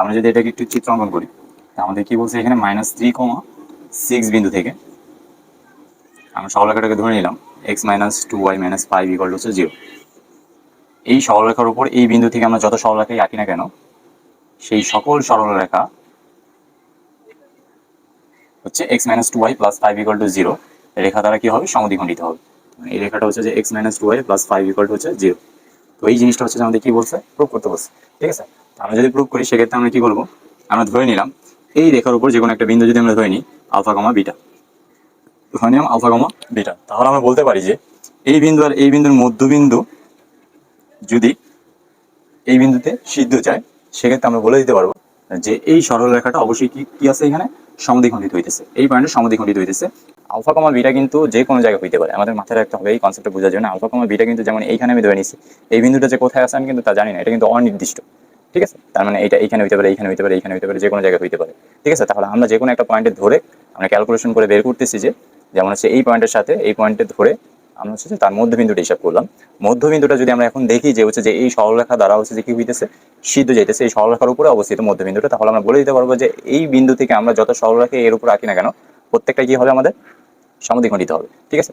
আমরা যদি এটাকে একটু চিত্র অঙ্কন করি আমাদের কি বলছে এখানে মাইনাস থ্রি কমা সিক্স বিন্দু থেকে, আমরা সরলরেখাটাকে ধরে নিলাম x minus two y minus five equal হচ্ছে জিরো এই সরলরেখার উপর এই বিন্দু থেকে আমরা যত সরলরেখাই আঁকি না কেন, সেই সকল সরলরেখা হচ্ছে x minus two y plus five equal to zero রেখা দ্বারা কি হবে? সমদ্বিখণ্ডিত হবে। মানে এই রেখাটা হচ্ছে যে x minus two y plus five equal to হচ্ছে জিরো তো এই জিনিসটা হচ্ছে আমাদের কি বলছে? প্রুভ করতে বলছে। ঠিক আছে? আমরা যদি প্রুভ করি, সেক্ষেত্রে আমরা কি বলব? আমরা ধরে নিলাম, এই রেখার উপর যে কোনো একটা বিন্দু যদি আমরা ধরে নিই, আলফা কমা বিটা। ধরে নিলাম, আলফা কমা বিটা। তাহলে আমরা বলতে পারি যে, এই বিন্দু আর এই বিন্দুর মধ্যবিন্দু যদি এই বিন্দুতে সিদ্ধ যায়, সেক্ষেত্রে আমরা বলে দিতে পারব যে, এই সরল রেখাটা অবশ্যই কি কি আছে এখানে? সমদ্বিখণ্ডিত হইতেছে। এই পয়েন্টে সমদ্বিখণ্ডিত হইতেছে। আলফা কমা বিটা কিন্তু যে কোনো জায়গায় হইতে পারে। আমাদের মাথায় রাখতে হবে এই কনসেপ্টটা বোঝার জন্য। আলফা কমা বিটা কিন্তু যেমন এইখানে আমি ধরে নিছি, এই বিন্দুটা যে কোথায় আছে আমি কিন্তু তা জানি না। এটা কিন্তু অনির্দিষ্ট। ঠিক আছে? তার মানে এটা এইখানে হইতে পারে এইখানে হইতে পারে এইখানে হইতে পারে যে কোনো জায়গায় হইতে পারে। ঠিক আছে? তাহলে আমরা যে কোনো একটা পয়েন্টে ধরে আমরা ক্যালকুলেশন করে বের করতেছি যে, যেমন হচ্ছে এই পয়েন্টের সাথে এই পয়েন্টে ধরে আমরা হচ্ছে তার মধ্যবিন্দুটা হিসাব করলাম। মধ্যবিন্দুটা যদি আমরা এখন দেখি যে হচ্ছে যে এই সরলরেখা দ্বারা হচ্ছে যে কি হইতেছে? সিদ্ধ যাইতেছে। এই সরলরেখার উপরে অবস্থিত মধ্যবিন্দুটা। তাহলে আমরা বলে দিতে পারব যে এই বিন্দু থেকে আমরা যত সরলরেখা এর উপর আঁকি না কেন, প্রত্যেকটা কি হবে আমাদের? সমদ্বিখণ্ডিত হবে। ঠিক আছে?